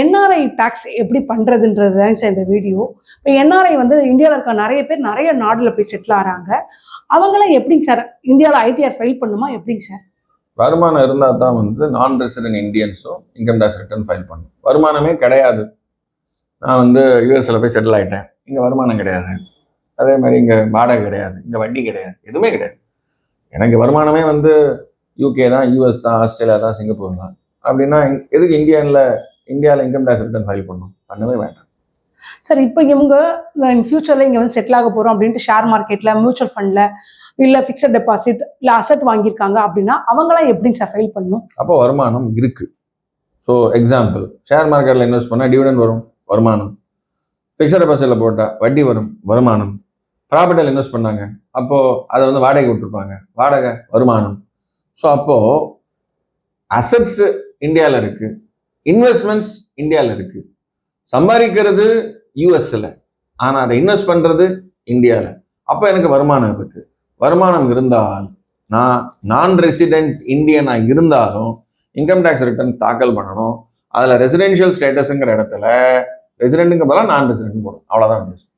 NRI tax எப்படி பண்ணுறதுன்றது தான் சார் இந்த வீடியோ இப்போ என்ஆர்ஐ வந்து இந்தியாவில் இருக்க நிறைய பேர் நிறைய நாடில் போய் செட்டில் ஆகிறாங்க அவங்களாம் எப்படிங்க சார் இந்தியாவில் ஐடிஆர் ஃபைல் பண்ணுமா? எப்படிங்க சார் வருமானம் இருந்தால் தான் வந்து நான் ரெசிடென்ட் இந்தியன்ஸும் இன்கம் டேக்ஸ் ரிட்டர்ன் ஃபைல் பண்ணும். வருமானமே கிடையாது. நான் வந்து யூஎஸ்ல போய் செட்டில் ஆகிட்டேன் இங்கே வருமானம் கிடையாது. அதே மாதிரி இங்கே வாடகை கிடையாது. இங்கே வட்டி கிடையாது. எதுவுமே கிடையாது. எனக்கு வருமானமே வந்து யூகே தான் யூஎஸ் தான் ஆஸ்திரேலியா தான் சிங்கப்பூர் தான். அப்படின்னா எதுக்கு இந்தியாவில் இந்தியாவில் இன்கம் டேக்ஸ் ரிட்டர்ன் ஃபைல் பண்ணணும். பண்ணவே வேண்டாம். சார் இப்போ இவங்க இன் ஃபியூச்சரில் இங்கே வந்து செட்டில் ஆக போகிறோம் அப்படின்ட்டு ஷேர் மார்க்கெட்டில் மியூச்சுவல் ஃபண்டில் இல்லை ஃபிக்ஸட் டெபாசிட் இல்லை அசட் வாங்கியிருக்காங்க அப்படின்னா அவங்களாம் எப்படிங்க சார் ஃபைல் பண்ணணும்? அப்போ வருமானம் இருக்கு. ஸோ எக்ஸாம்பிள் ஷேர் மார்க்கெட்டில் இன்வெஸ்ட் பண்ணால் டிவிடெண்ட் வரும் வருமானம். ஃபிக்ஸட் டெபாசிட்டில் போட்டால் வட்டி வரும் வருமானம். ப்ராப்பர்ட்டியில் இன்வெஸ்ட் பண்ணாங்க அப்போது அதை வந்து வாடகை விட்டுருப்பாங்க. வாடகை வருமானம். ஸோ அப்போது அசட்ஸ் இந்தியாவில் இருக்கு. இன்வெஸ்ட்மெண்ட்ஸ் இந்தியாவில் இருக்கு. சம்பாதிக்கிறது யூஎஸ்ல. ஆனால் அதை இன்வெஸ்ட் பண்ணுறது இந்தியாவில் அப்போ எனக்கு வருமானம் இருக்கு. வருமானம் இருந்தால் நான் நான் ரெசிடென்ட் இந்தியனாக இருந்தாலும் இன்கம் டேக்ஸ் ரிட்டர்ன் தாக்கல் பண்ணணும். அதில் ரெசிடென்ஷியல் ஸ்டேட்டஸுங்கிற இடத்துல ரெசிடென்ட்டுங்க பதிலாக நான் ரெசிடென்ட் போடும் அவ்வளோதான் வித்தியாசம்